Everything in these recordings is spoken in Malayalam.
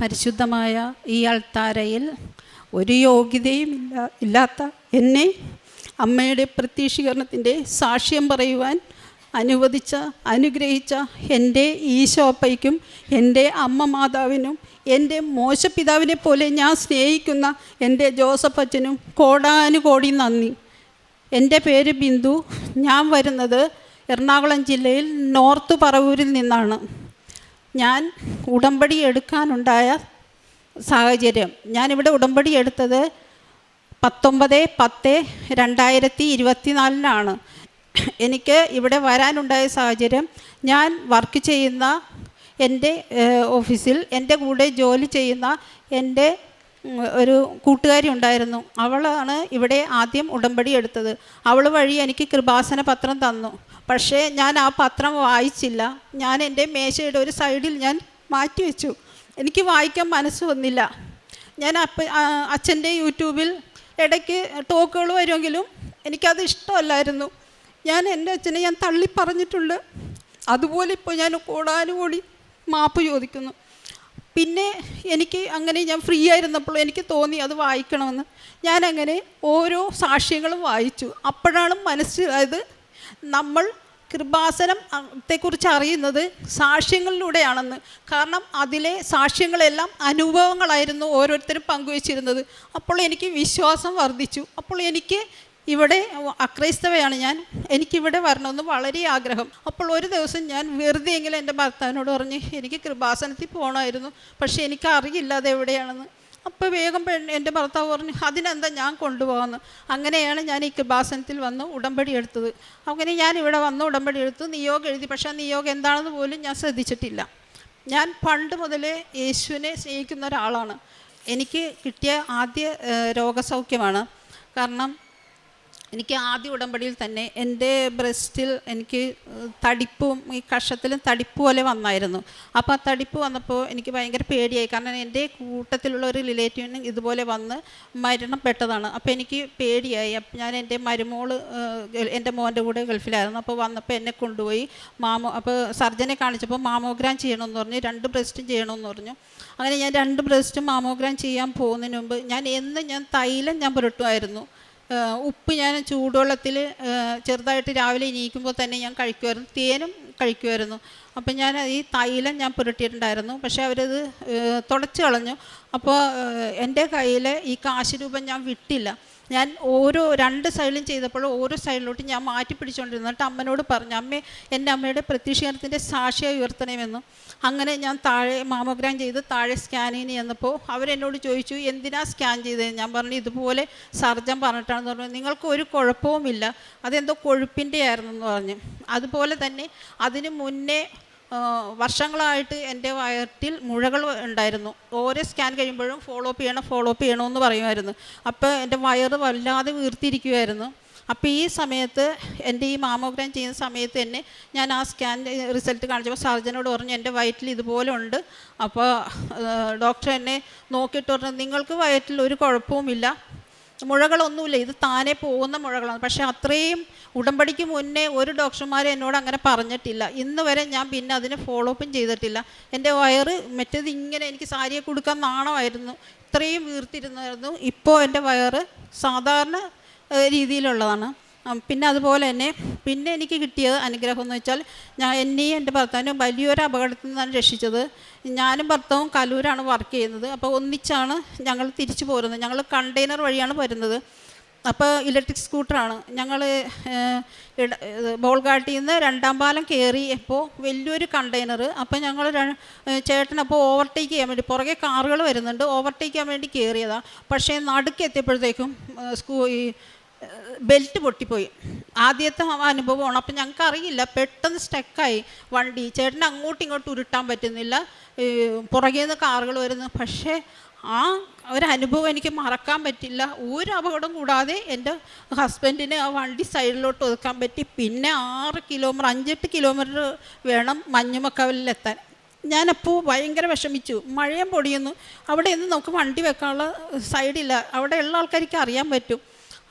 പരിശുദ്ധമായ ഈ അൾത്താരയിൽ ഒരു യോഗ്യതയും ഇല്ല ഇല്ലാത്ത എന്നെ അമ്മയുടെ പ്രത്യക്ഷീകരണത്തിന്റെ സാക്ഷ്യം പറയുവാൻ അനുവദിച്ച അനുഗ്രഹിച്ച എന്റെ ഈശോപ്പയ്ക്കും എന്റെ അമ്മ മാതാവിനും എന്റെ മോശപിതാവിനെ പോലെ ഞാൻ സ്നേഹിക്കുന്ന എന്റെ ജോസഫ് അച്ഛനും കോടാനുകോടി നന്ദി. എന്റെ പേര് ബിന്ദു. ഞാൻ വരുന്നത് എറണാകുളം ജില്ലയിൽ നോർത്ത് പറവൂരിൽ നിന്നാണ്. ഞാൻ ഉടമ്പടി എടുക്കാനുണ്ടായ സാഹചര്യം. ഞാനിവിടെ ഉടമ്പടി എടുത്തത് പത്തൊമ്പത് പത്ത് രണ്ടായിരത്തി ഇരുപത്തിനാലിനാണ്. എനിക്ക് ഇവിടെ വരാനുണ്ടായ സാഹചര്യം ഞാൻ വർക്ക് ചെയ്യുന്ന എന്റെ ഓഫീസിൽ എന്റെ കൂടെ ജോലി ചെയ്യുന്ന എന്റെ ഒരു കൂട്ടുകാരി ഉണ്ടായിരുന്നു. അവളാണ് ഇവിടെ ആദ്യം ഉടമ്പടി എടുത്തത്. അവൾ വഴി എനിക്ക് കൃപാസന പത്രം തന്നു. പക്ഷേ ഞാൻ ആ പത്രം വായിച്ചില്ല. ഞാൻ എന്റെ മേശയുടെ ഒരു സൈഡിൽ ഞാൻ മാറ്റി വെച്ചു എനിക്ക് വായിക്കാൻ മനസ്സ് വന്നില്ല. ഞാൻ അപ്പ അച്ഛന്റെ യൂട്യൂബിൽ ഇടയ്ക്ക് ടോക്കുകൾ വരുമെങ്കിലും എനിക്കത് ഇഷ്ടമല്ലായിരുന്നു. ഞാൻ എന്റെ അച്ഛനെ ഞാൻ തള്ളി പറഞ്ഞിട്ടുണ്ട് അതുപോലെ ഇപ്പോൾ ഞാൻ കൂടാനുകൂടി മാപ്പ് ചോദിക്കുന്നു. പിന്നെ എനിക്ക് അങ്ങനെ ഞാൻ ഫ്രീ ആയിരുന്നപ്പോൾ എനിക്ക് തോന്നി അത് വായിക്കണമെന്ന്. ഞാനങ്ങനെ ഓരോ സാക്ഷ്യങ്ങളും വായിച്ചു. അപ്പോഴാണ് മനസ്സിലായത് നമ്മൾ കൃപാസനം ത്തെക്കുറിച്ച് അറിയുന്നത് സാക്ഷ്യങ്ങളിലൂടെയാണെന്ന്. കാരണം അതിലെ സാക്ഷ്യങ്ങളെല്ലാം അനുഭവങ്ങളായിരുന്നു ഓരോരുത്തരും പങ്കുവച്ചിരുന്നത്. അപ്പോൾ എനിക്ക് വിശ്വാസം വർദ്ധിച്ചു. അപ്പോൾ എനിക്ക് ഇവിടെ അക്രൈസ്തവയാണ് ഞാൻ. എനിക്കിവിടെ വരണമെന്ന് വളരെ ആഗ്രഹം. അപ്പോൾ ഒരു ദിവസം ഞാൻ വെറുതെ എങ്കിലും എന്റെ ഭർത്താവിനോട് പറഞ്ഞ് എനിക്ക് കൃപാസനത്തിൽ പോകണമായിരുന്നു പക്ഷേ എനിക്ക് അറിയില്ല അത് എവിടെയാണെന്ന്. അപ്പോൾ വേഗം പെണ്ണ് എന്റെ ഭർത്താവ് പറഞ്ഞു അതിനെന്താ ഞാൻ കൊണ്ടുപോകുന്നു? അങ്ങനെയാണ് ഞാൻ ഈ കൃപാസനത്തിൽ വന്ന് ഉടമ്പടി എടുത്തത്. അങ്ങനെ ഞാൻ ഇവിടെ വന്ന് ഉടമ്പടി എടുത്തു നിയോഗം എഴുതി. പക്ഷേ ആ നിയോഗം എന്താണെന്ന് പോലും ഞാൻ ശ്രദ്ധിച്ചിട്ടില്ല. ഞാൻ പണ്ട് മുതലേ യേശുവിനെ സ്നേഹിക്കുന്ന ഒരാളാണ്. എനിക്ക് കിട്ടിയ ആദ്യ രോഗസൗഖ്യമാണ്. കാരണം എനിക്ക് ആദ്യ ഉടമ്പടിയിൽ തന്നെ എന്റെ ബ്രസ്റ്റിൽ എനിക്ക് തടിപ്പും ഈ കഷത്തിലും തടിപ്പ് പോലെ വന്നായിരുന്നു. അപ്പോൾ ആ തടിപ്പ് വന്നപ്പോൾ എനിക്ക് ഭയങ്കര പേടിയായി. കാരണം എന്റെ കൂട്ടത്തിലുള്ള ഒരു റിലേറ്റീവിന് ഇതുപോലെ വന്ന് മരണപ്പെട്ടതാണ്. അപ്പോൾ എനിക്ക് പേടിയായി. അപ്പം ഞാൻ എന്റെ മരുമോൾ എന്റെ മോന്റെ കൂടെ ഗൾഫിലായിരുന്നു. അപ്പോൾ വന്നപ്പോൾ എന്നെ കൊണ്ടുപോയി മാമോ അപ്പോൾ സർജനെ കാണിച്ചപ്പോൾ മാമോഗ്രാം ചെയ്യണമെന്ന് പറഞ്ഞു. രണ്ട് ബ്രസ്റ്റും ചെയ്യണമെന്ന് പറഞ്ഞു. അങ്ങനെ ഞാൻ രണ്ട് ബ്രസ്റ്റും മാമോഗ്രാം ചെയ്യാൻ പോകുന്നതിന് മുമ്പ് ഞാൻ എന്ന് ഞാൻ തൈലം ഞാൻ പുരട്ടുമായിരുന്നു. ഉപ്പ് ഞാൻ ചൂടുവെള്ളത്തിൽ ചെറുതായിട്ട് രാവിലെ എണീക്കുമ്പോൾ തന്നെ ഞാൻ കഴിക്കുമായിരുന്നു. തേനും കഴിക്കുമായിരുന്നു. അപ്പം ഞാൻ ഈ തൈലം ഞാൻ പുരട്ടിയിട്ടുണ്ടായിരുന്നു. പക്ഷേ അവരത് തുടച്ചു കളഞ്ഞു. അപ്പോൾ എന്റെ കയ്യിൽ ഈ കാശ് രൂപം ഞാൻ വിട്ടില്ല. ഞാൻ ഓരോ രണ്ട് സൈഡിലും ചെയ്തപ്പോൾ ഓരോ സൈഡിലോട്ടും ഞാൻ മാറ്റി പിടിച്ചുകൊണ്ടിരുന്നു. എന്നിട്ട് അമ്മനോട് പറഞ്ഞു അമ്മേ എന്റെ അമ്മയുടെ പ്രത്യക്ഷീകരണത്തിന്റെ സാക്ഷിയായി ഉയർത്തണമെന്നും. അങ്ങനെ ഞാൻ താഴെ മാമോഗ്രാം ചെയ്ത് താഴെ സ്കാനിങ്ങിന് ചെന്നപ്പോൾ അവരെന്നോട് ചോദിച്ചു എന്തിനാ സ്കാൻ ചെയ്തത്? ഞാൻ പറഞ്ഞു ഇതുപോലെ സർജൻ പറഞ്ഞിട്ടാണെന്ന് പറഞ്ഞു. നിങ്ങൾക്ക് ഒരു കുഴപ്പവുമില്ല അതെന്തോ കൊഴുപ്പിന്റെ ആയിരുന്നു എന്ന് പറഞ്ഞു. അതുപോലെ തന്നെ അതിന് മുന്നേ വർഷങ്ങളായിട്ട് എന്റെ വയറ്റിൽ മുഴകൾ ഉണ്ടായിരുന്നു. ഓരോ സ്കാൻ കഴിയുമ്പോഴും ഫോളോ അപ്പ് ചെയ്യണം ഫോളോ അപ്പ് ചെയ്യണമെന്ന് പറയുമായിരുന്നു. അപ്പോൾ എന്റെ വയറ് വല്ലാതെ വീർത്തിരിക്കുമായിരുന്നു അപ്പോൾ ഈ സമയത്ത് എന്റെ ഈ മാമോഗ്രാം ചെയ്യുന്ന സമയത്ത് തന്നെ ഞാൻ ആ സ്കാൻ റിസൾട്ട് കാണിച്ചപ്പോൾ സർജനോട് പറഞ്ഞു എന്റെ വയറ്റിൽ ഇതുപോലെ ഉണ്ട്. അപ്പോൾ ഡോക്ടർ എന്നെ നോക്കിയിട്ട് പറഞ്ഞു നിങ്ങൾക്ക് വയറ്റിൽ ഒരു കുഴപ്പവുമില്ല. മുഴകളൊന്നുമില്ല. ഇത് താനെ പോകുന്ന മുഴകളാണ്. പക്ഷേ അത്രയും ഉടമ്പടിക്ക് മുന്നേ ഒരു ഡോക്ടർമാർ എന്നോട് അങ്ങനെ പറഞ്ഞിട്ടില്ല. ഇന്ന് വരെ ഞാൻ പിന്നെ അതിനെ ഫോളോ അപ്പും ചെയ്തിട്ടില്ല. എന്റെ വയറ് മറ്റേത് ഇങ്ങനെ എനിക്ക് സാരിയെ കൊടുക്കാൻ നാണമായിരുന്നു. ഇത്രയും വീർത്തിരുന്നായിരുന്നു. ഇപ്പോൾ എന്റെ വയറ് സാധാരണ രീതിയിലുള്ളതാണ്. പിന്നെ അതുപോലെ തന്നെ പിന്നെ എനിക്ക് കിട്ടിയത് അനുഗ്രഹം എന്ന് വെച്ചാൽ ഞാൻ എന്നെയും എന്റെ ഭർത്താവിനും വലിയൊരു അപകടത്തിൽ നിന്നാണ് രക്ഷിച്ചത്. ഞാനും ഭർത്താവും കലൂരാണ് വർക്ക് ചെയ്യുന്നത്. അപ്പോൾ ഒന്നിച്ചാണ് ഞങ്ങൾ തിരിച്ചു പോരുന്നത്. ഞങ്ങൾ കണ്ടെയ്നർ വഴിയാണ് വരുന്നത്. അപ്പോൾ ഇലക്ട്രിക് സ്കൂട്ടറാണ് ഞങ്ങൾ ബോൾഗാട്ടിൽ നിന്ന് രണ്ടാം പാലം കയറിയപ്പോൾ വലിയൊരു കണ്ടെയ്നർ അപ്പോൾ ഞങ്ങൾ ചേട്ടൻ അപ്പോൾ ഓവർടേക്ക് ചെയ്യാൻ വേണ്ടി പുറകെ കാറുകൾ വരുന്നുണ്ട്. ഓവർടേക്ക് ചെയ്യാൻ വേണ്ടി കയറിയതാണ് പക്ഷേ നടുക്ക് എത്തിയപ്പോഴത്തേക്കും സ്കൂ ഈ ബെൽറ്റ് പൊട്ടിപ്പോയി. ആദ്യത്തെ അനുഭവമാണ്. അപ്പം ഞങ്ങൾക്ക് അറിയില്ല പെട്ടെന്ന് സ്റ്റക്കായി. വണ്ടി ചേട്ടൻ അങ്ങോട്ടും ഇങ്ങോട്ടും ഉരുട്ടാൻ പറ്റുന്നില്ല. പുറകെ നിന്ന് കാറുകൾ വരുന്നു. പക്ഷേ ആ ഒരു അനുഭവം എനിക്ക് മറക്കാൻ പറ്റില്ല. ഒരു അപകടം കൂടാതെ എന്റെ ഹസ്ബൻഡിനെ ആ വണ്ടി സൈഡിലോട്ട് ഒതുക്കാൻ പറ്റി. പിന്നെ ആറ് കിലോമീറ്റർ അഞ്ചെട്ട് കിലോമീറ്റർ വേണം മഞ്ഞുമക്കവലിലെത്താൻ ഞാനപ്പോൾ ഭയങ്കര വിഷമിച്ചു. മഴയും പൊടിയുന്നു. അവിടെ നിന്ന് നമുക്ക് വണ്ടി വെക്കാനുള്ള സൈഡില്ല. അവിടെ ഉള്ള ആൾക്കാർക്ക് അറിയാൻ പറ്റും.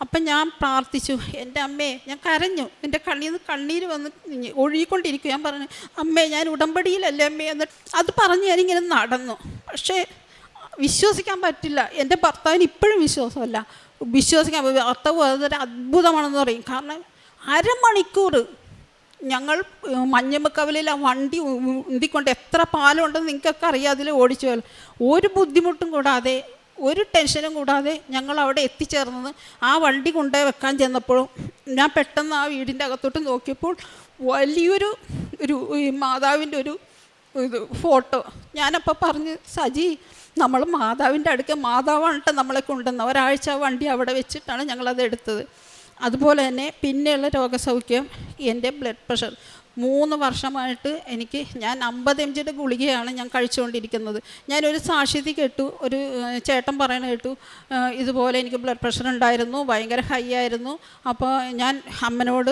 അപ്പം ഞാൻ പ്രാർത്ഥിച്ചു. എന്റെ അമ്മേ ഞാൻ കരഞ്ഞു. എന്റെ കണ്ണിൽ നിന്ന് കണ്ണീര് വന്ന് ഒഴുകിക്കൊണ്ടിരിക്കും. ഞാൻ പറഞ്ഞു അമ്മേ ഞാൻ ഉടമ്പടിയിലല്ലേ അമ്മേ? എന്ന് അത് പറഞ്ഞ് ഞാനിങ്ങനെ നടന്നു. പക്ഷേ വിശ്വസിക്കാൻ പറ്റില്ല. എന്റെ ഭർത്താവിന് ഇപ്പോഴും വിശ്വാസമല്ല. വിശ്വസിക്കാൻ ഭർത്താവ് അതൊരു അത്ഭുതമാണെന്ന് പറയും. കാരണം അരമണിക്കൂർ ഞങ്ങൾ മഞ്ഞമ്മക്കവലിൽ ആ വണ്ടി ഉന്തിക്കൊണ്ട് എത്ര പാലമുണ്ടെന്ന് നിങ്ങൾക്കൊക്കെ അറിയാം അതിൽ ഓടിച്ചു ഒരു ബുദ്ധിമുട്ടും കൂടാതെ ഒരു ടെൻഷനും കൂടാതെ ഞങ്ങൾ അവിടെ എത്തിച്ചേർന്നത് ആ വണ്ടി കൊണ്ടുപോയി വെക്കാൻ ചെന്നപ്പോഴും ഞാൻ പെട്ടെന്ന് ആ വീടിന്റെ അകത്തോട്ട് നോക്കിയപ്പോൾ വലിയൊരു ഒരു ഈ മാതാവിന്റെ ഒരു ഇത് ഫോട്ടോ. ഞാനപ്പോൾ പറഞ്ഞ് സജി നമ്മൾ മാതാവിന്റെ അടുക്ക മാതാവാണ് നമ്മളെ കൊണ്ടുവന്നത്. ഒരാഴ്ച വണ്ടി അവിടെ വെച്ചിട്ടാണ് ഞങ്ങളത് എടുത്തത്. അതുപോലെ തന്നെ പിന്നെയുള്ള രോഗസൗഖ്യം എന്റെ ബ്ലഡ് പ്രഷർ. മൂന്ന് വർഷമായിട്ട് എനിക്ക് ഞാൻ അമ്പത് എം ജിയുടെ ഗുളികയാണ് ഞാൻ കഴിച്ചുകൊണ്ടിരിക്കുന്നത്. ഞാനൊരു സാക്ഷ്യത കേട്ടു ഒരു ചേട്ടൻ പറയണ കേട്ടു ഇതുപോലെ എനിക്ക് ബ്ലഡ് പ്രഷർ ഉണ്ടായിരുന്നു ഭയങ്കര ഹൈ ആയിരുന്നു. അപ്പോൾ ഞാൻ അമ്മനോട്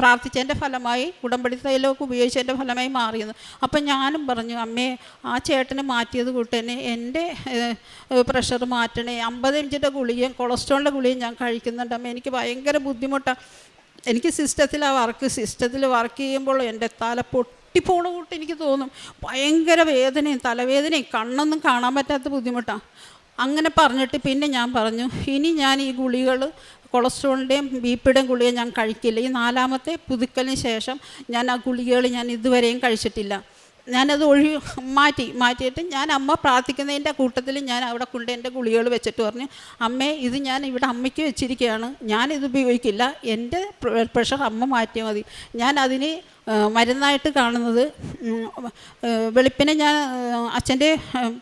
പ്രാർത്ഥിച്ചതിന്റെ ഫലമായി ഉടമ്പടി തൈലമൊക്കെ ഉപയോഗിച്ചതിന്റെ ഫലമായി മാറിയെന്ന്. അപ്പം ഞാനും പറഞ്ഞു അമ്മേ ആ ചേട്ടനെ മാറ്റിയത് കൂട്ട് തന്നെ എന്റെ പ്രഷർ മാറ്റണേ. അമ്പത് എം ജിയുടെ ഗുളികയും കൊളസ്ട്രോളിന്റെ ഗുളികയും ഞാൻ കഴിക്കുന്നുണ്ട്. അമ്മ എനിക്ക് ഭയങ്കര ബുദ്ധിമുട്ടാണ് എനിക്ക് സിസ്റ്റത്തിൽ ആ വർക്ക് സിസ്റ്റത്തിൽ വർക്ക് ചെയ്യുമ്പോൾ എന്റെ തല പൊട്ടിപ്പോണ കൂട്ട് എനിക്ക് തോന്നും. ഭയങ്കര വേദനയും തലവേദനയും കണ്ണൊന്നും കാണാൻ പറ്റാത്ത ബുദ്ധിമുട്ടാണ് അങ്ങനെ പറഞ്ഞിട്ട് പിന്നെ ഞാൻ പറഞ്ഞു ഇനി ഞാൻ ഈ ഗുളികൾ കൊളസ്ട്രോളിന്റെയും ബി പിയുടെയും ഗുളിക ഞാൻ കഴിക്കില്ല. ഈ നാലാമത്തെ പുതുക്കലിന് ശേഷം ഞാൻ ആ ഗുളികകൾ ഞാൻ ഇതുവരെയും കഴിച്ചിട്ടില്ല. ഞാനത് ഒഴി മാറ്റി മാറ്റിയിട്ട് ഞാൻ അമ്മ പ്രാർത്ഥിക്കുന്നതിന്റെ കൂട്ടത്തിൽ ഞാൻ അവിടെ കൊണ്ട് എന്റെ ഗുളികകൾ വെച്ചിട്ട് പറഞ്ഞു അമ്മേ ഇത് ഞാൻ ഇവിടെ അമ്മയ്ക്ക് വെച്ചിരിക്കുകയാണ്. ഞാനിത് ഉപയോഗിക്കില്ല. എന്റെ പ്ര- പ്രഷർ അമ്മ മാറ്റിയാൽ മതി. ഞാൻ അതിന് മരുന്നായിട്ട് കാണുന്നത് വെളുപ്പിനെ ഞാൻ അച്ഛന്റെ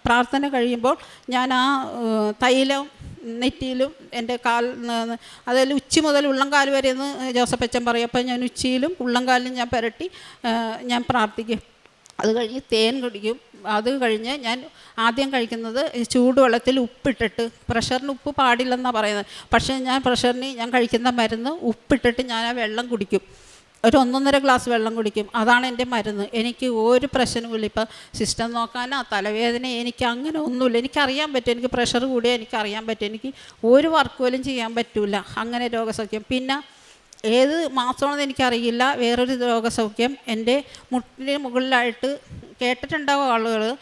പ്രാർത്ഥന കഴിയുമ്പോൾ ഞാൻ ആ തൈലം നെറ്റിയിലും എന്റെ കാൽ അതായത് ഉച്ചി മുതൽ ഉള്ളംകാൽ വരെ എന്ന് ജോസഫ് അച്ഛൻ പറയും. അപ്പോൾ ഞാൻ ഉച്ചിയിലും ഉള്ളംകാലിലും ഞാൻ പുരട്ടി ഞാൻ പ്രാർത്ഥിക്കും. അത് കഴിഞ്ഞ് തേൻ കുടിക്കും അത് കഴിഞ്ഞ് ഞാൻ ആദ്യം കഴിക്കുന്നത് ചൂടുവെള്ളത്തിൽ ഉപ്പിട്ടിട്ട് പ്രഷറിന് ഉപ്പ് പാടില്ലെന്നാണ് പറയുന്നത്. പക്ഷേ ഞാൻ പ്രഷറിന് ഞാൻ കഴിക്കുന്ന മരുന്ന് ഉപ്പിട്ടിട്ട് ഞാൻ ആ വെള്ളം കുടിക്കും. ഒരു ഒന്നൊന്നര ഗ്ലാസ് വെള്ളം കുടിക്കും. അതാണ് എന്റെ മരുന്ന്. എനിക്ക് ഒരു പ്രശ്നവുമില്ല. ഇപ്പം സിസ്റ്റം നോക്കാനോ തലവേദന എനിക്ക് അങ്ങനെ ഒന്നുമില്ല. എനിക്കറിയാൻ പറ്റും. എനിക്ക് പ്രഷർ കൂടിയാൽ എനിക്കറിയാൻ പറ്റും. എനിക്ക് ഒരു വർക്ക് പോലും ചെയ്യാൻ പറ്റില്ല അങ്ങനെ രോഗസൗഖ്യം. പിന്നെ ഏത് മാസമാണെന്ന് എനിക്കറിയില്ല. വേറൊരു രോഗസൗഖ്യം. എന്റെ മുട്ടിന് മുകളിലായിട്ട് കേട്ടിട്ടുണ്ടാവും ആളുകൾ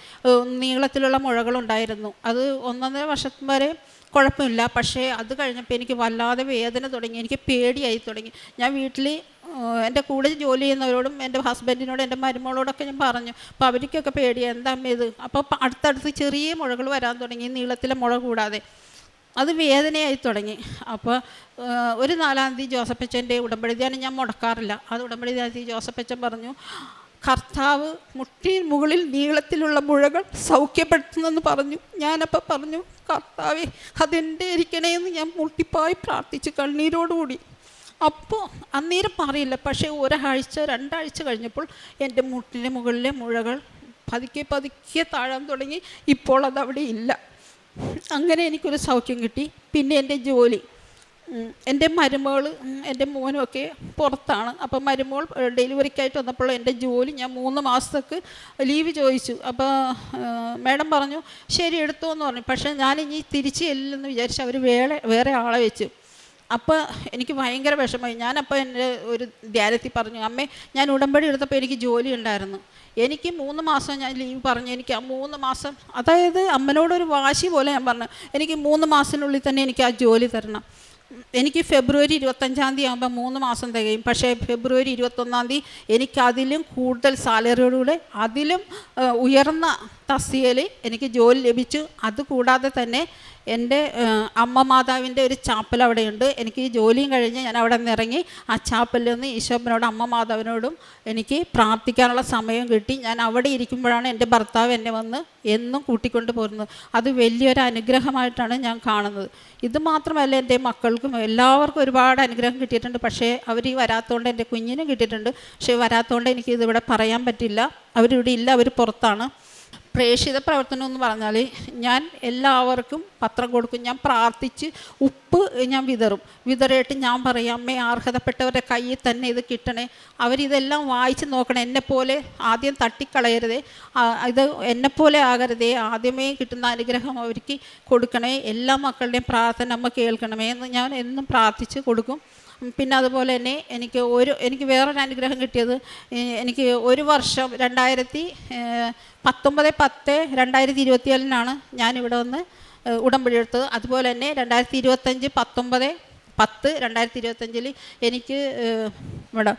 നീളത്തിലുള്ള മുഴകളുണ്ടായിരുന്നു. അത് ഒന്നൊന്നര വർഷം വരെ കുഴപ്പമില്ല. പക്ഷേ അത് കഴിഞ്ഞപ്പോൾ എനിക്ക് വല്ലാതെ വേദന തുടങ്ങി. എനിക്ക് പേടിയായി തുടങ്ങി. ഞാൻ വീട്ടിൽ എന്റെ കൂടെ ജോലി ചെയ്യുന്നവരോടും എന്റെ ഹസ്ബൻഡിനോടും എന്റെ മരുമകളോടൊക്കെ ഞാൻ പറഞ്ഞു. അപ്പോൾ അവർക്കൊക്കെ പേടിയാണ് എന്താ ഇത്? അപ്പോൾ അടുത്തടുത്ത് ചെറിയ മുഴകൾ വരാൻ തുടങ്ങി. നീളത്തിലെ മുഴ കൂടാതെ. അത് വേദനയായി തുടങ്ങി. അപ്പോൾ ഒരു നാലാം തീയതി ജോസഫച്ചന്റെ ഉടമ്പടി ധ്യാനം ഞാൻ മുടക്കാറില്ല. അത് ഉടമ്പടി ധ്യാനത്തിൽ ജോസഫച്ചൻ പറഞ്ഞു കർത്താവ് മുട്ടിന് മുകളിൽ നീളത്തിലുള്ള മുഴകൾ സൗഖ്യപ്പെടുത്തുന്നെന്ന് പറഞ്ഞു. ഞാനപ്പോൾ പറഞ്ഞു കർത്താവെ അതെന്റെ ഇരിക്കണേ എന്ന് ഞാൻ മുട്ടിപ്പായി പ്രാർത്ഥിച്ച് കണ്ണീരോടുകൂടി. അപ്പോൾ അന്നേരം പറയില്ല പക്ഷേ ഒരാഴ്ച രണ്ടാഴ്ച കഴിഞ്ഞപ്പോൾ എന്റെ മുട്ടിന് മുകളിലെ മുഴകൾ പതുക്കെ പതുക്കെ താഴാൻ തുടങ്ങി. ഇപ്പോൾ അതവിടെ ഇല്ല. അങ്ങനെ എനിക്കൊരു സൗഖ്യം കിട്ടി. പിന്നെ എന്റെ ജോലി. എന്റെ മരുമകൾ എന്റെ മോനുമൊക്കെ പുറത്താണ്. അപ്പോൾ മരുമോൾ ഡെലിവറിക്കായിട്ട് വന്നപ്പോൾ എന്റെ ജോലി ഞാൻ മൂന്ന് മാസത്തേക്ക് ലീവ് ചോദിച്ചു. അപ്പോൾ മാഡം പറഞ്ഞു ശരി എടുത്തോ എന്ന് പറഞ്ഞു. പക്ഷേ ഞാനിനി തിരിച്ച് ചെല്ലില്ലെന്ന് വിചാരിച്ച് അവർ വേറെ വേറെ ആളെ വെച്ചു. അപ്പോൾ എനിക്ക് ഭയങ്കര വിഷമമായി. ഞാനപ്പോൾ എന്റെ ഒരു ധ്യാനത്തിൽ പറഞ്ഞു അമ്മേ ഞാൻ ഉടമ്പടി എടുത്തപ്പോൾ എനിക്ക് ജോലി ഉണ്ടായിരുന്നു. എനിക്ക് മൂന്ന് മാസം ഞാൻ ലീവ് പറഞ്ഞു. എനിക്ക് ആ മൂന്ന് മാസം അതായത് അമ്മനോടൊരു വാശി പോലെ ഞാൻ പറഞ്ഞു എനിക്ക് മൂന്ന് മാസത്തിനുള്ളിൽ തന്നെ എനിക്ക് ആ ജോലി തരണം. എനിക്ക് ഫെബ്രുവരി ഇരുപത്തഞ്ചാം തീയതി ആകുമ്പോൾ മൂന്ന് മാസം തികയും. പക്ഷേ ഫെബ്രുവരി ഇരുപത്തൊന്നാം തീയതി എനിക്ക് അതിലും കൂടുതൽ സാലറിയോടുകൂടെ അതിലും ഉയർന്ന തസ്തികയിൽ എനിക്ക് ജോലി ലഭിച്ചു. അതുകൂടാതെ തന്നെ എന്റെ അമ്മ മാതാവിന്റെ ഒരു ചാപ്പൽ അവിടെയുണ്ട്. എനിക്ക് ഈ ജോലിയും കഴിഞ്ഞ് ഞാൻ അവിടെ നിന്ന് ഇറങ്ങി ആ ചാപ്പലിൽ നിന്ന് ഈശോപ്പനോടും അമ്മ മാതാവിനോടും എനിക്ക് പ്രാർത്ഥിക്കാനുള്ള സമയം കിട്ടി. ഞാൻ അവിടെ ഇരിക്കുമ്പോഴാണ് എന്റെ ഭർത്താവ് എന്നെ വന്ന് എന്നും കൂട്ടിക്കൊണ്ട് പോരുന്നത്. അത് വലിയൊരു അനുഗ്രഹമായിട്ടാണ് ഞാൻ കാണുന്നത്. ഇത് മാത്രമല്ല എന്റെ മക്കൾക്കും എല്ലാവർക്കും ഒരുപാട് അനുഗ്രഹം കിട്ടിയിട്ടുണ്ട്. പക്ഷേ അവർ ഈ വരാത്തതുകൊണ്ട് എന്റെ കുഞ്ഞിനും കിട്ടിയിട്ടുണ്ട്. പക്ഷേ വരാത്തതുകൊണ്ട് എനിക്കിതിവിടെ പറയാൻ പറ്റില്ല. അവരിവിടെ ഇല്ല അവർ പുറത്താണ്. പ്രേക്ഷിത പ്രവർത്തനം എന്ന് പറഞ്ഞാൽ ഞാൻ എല്ലാവർക്കും പത്രം കൊടുക്കും. ഞാൻ പ്രാർത്ഥിച്ച് ഉപ്പ് ഞാൻ വിതറും. വിതറിയിട്ട് ഞാൻ പറയും അമ്മേ അർഹതപ്പെട്ടവരുടെ കയ്യിൽ തന്നെ ഇത് കിട്ടണേ. അവരിതെല്ലാം വായിച്ച് നോക്കണം. എന്നെപ്പോലെ ആദ്യം തട്ടിക്കളയരുതേ. ഇത് എന്നെപ്പോലെ ആകരുതേ. ആദ്യമേ കിട്ടുന്ന അനുഗ്രഹം അവർക്ക് കൊടുക്കണേ. എല്ലാ മക്കളുടെയും പ്രാർത്ഥന അമ്മ കേൾക്കണമേ എന്ന് ഞാൻ എന്നും പ്രാർത്ഥിച്ച് കൊടുക്കും. പിന്നെ അതുപോലെ തന്നെ എനിക്ക് ഒരു എനിക്ക് വേറൊരു അനുഗ്രഹം കിട്ടിയത് എനിക്ക് ഒരു വർഷം രണ്ടായിരത്തി പത്തൊമ്പത് പത്ത് രണ്ടായിരത്തി ഇരുപത്തിയേഴിനാണ് ഞാനിവിടെ വന്ന് ഉടമ്പടി എടുത്തത്. അതുപോലെ തന്നെ രണ്ടായിരത്തി ഇരുപത്തഞ്ച് പത്തൊമ്പത് പത്ത് രണ്ടായിരത്തി ഇരുപത്തഞ്ചിൽ എനിക്ക് ഇവിടെ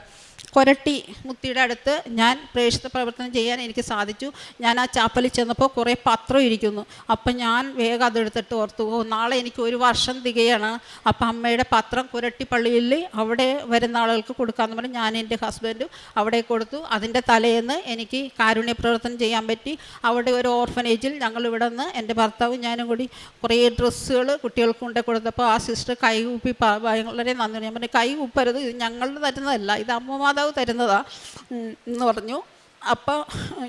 കൊരട്ടി മുത്തിയുടെ അടുത്ത് ഞാൻ പ്രേക്ഷിത പ്രവർത്തനം ചെയ്യാൻ എനിക്ക് സാധിച്ചു. ഞാൻ ആ ചാപ്പലിൽ ചെന്നപ്പോൾ കുറേ പത്രം ഇരിക്കുന്നു. അപ്പം ഞാൻ വേഗം അതെടുത്തിട്ട് ഓർത്തു ഓ നാളെ എനിക്ക് ഒരു വർഷം തികയാണ്. അപ്പം അമ്മയുടെ പത്രം കുരട്ടി പള്ളിയിൽ അവിടെ വരുന്ന ആളുകൾക്ക് കൊടുക്കാമെന്ന് പറഞ്ഞ് ഞാൻ എന്റെ ഹസ്ബൻഡും അവിടെ കൊടുത്തു. അതിന്റെ തലേന്ന് എനിക്ക് കാരുണ്യ പ്രവർത്തനം ചെയ്യാൻ പറ്റി. അവിടെ ഒരു ഓർഫനേജിൽ ഞങ്ങൾ ഇവിടെ നിന്ന് എന്റെ ഭർത്താവും ഞാനും കൂടി കുറേ ഡ്രസ്സുകൾ കുട്ടികൾക്ക് കൊണ്ട് കൊടുത്തപ്പോൾ ആ സിസ്റ്റർ കൈ കൂപ്പി വളരെ നന്ദി ഞാൻ പറഞ്ഞു കൈ കൂപ്പരുത് ഇത് ഞങ്ങളുടെ തരുന്നതല്ല. ഇത് അമ്മ മാതാവ് തരുന്നതാ എന്ന് പറഞ്ഞു. അപ്പോൾ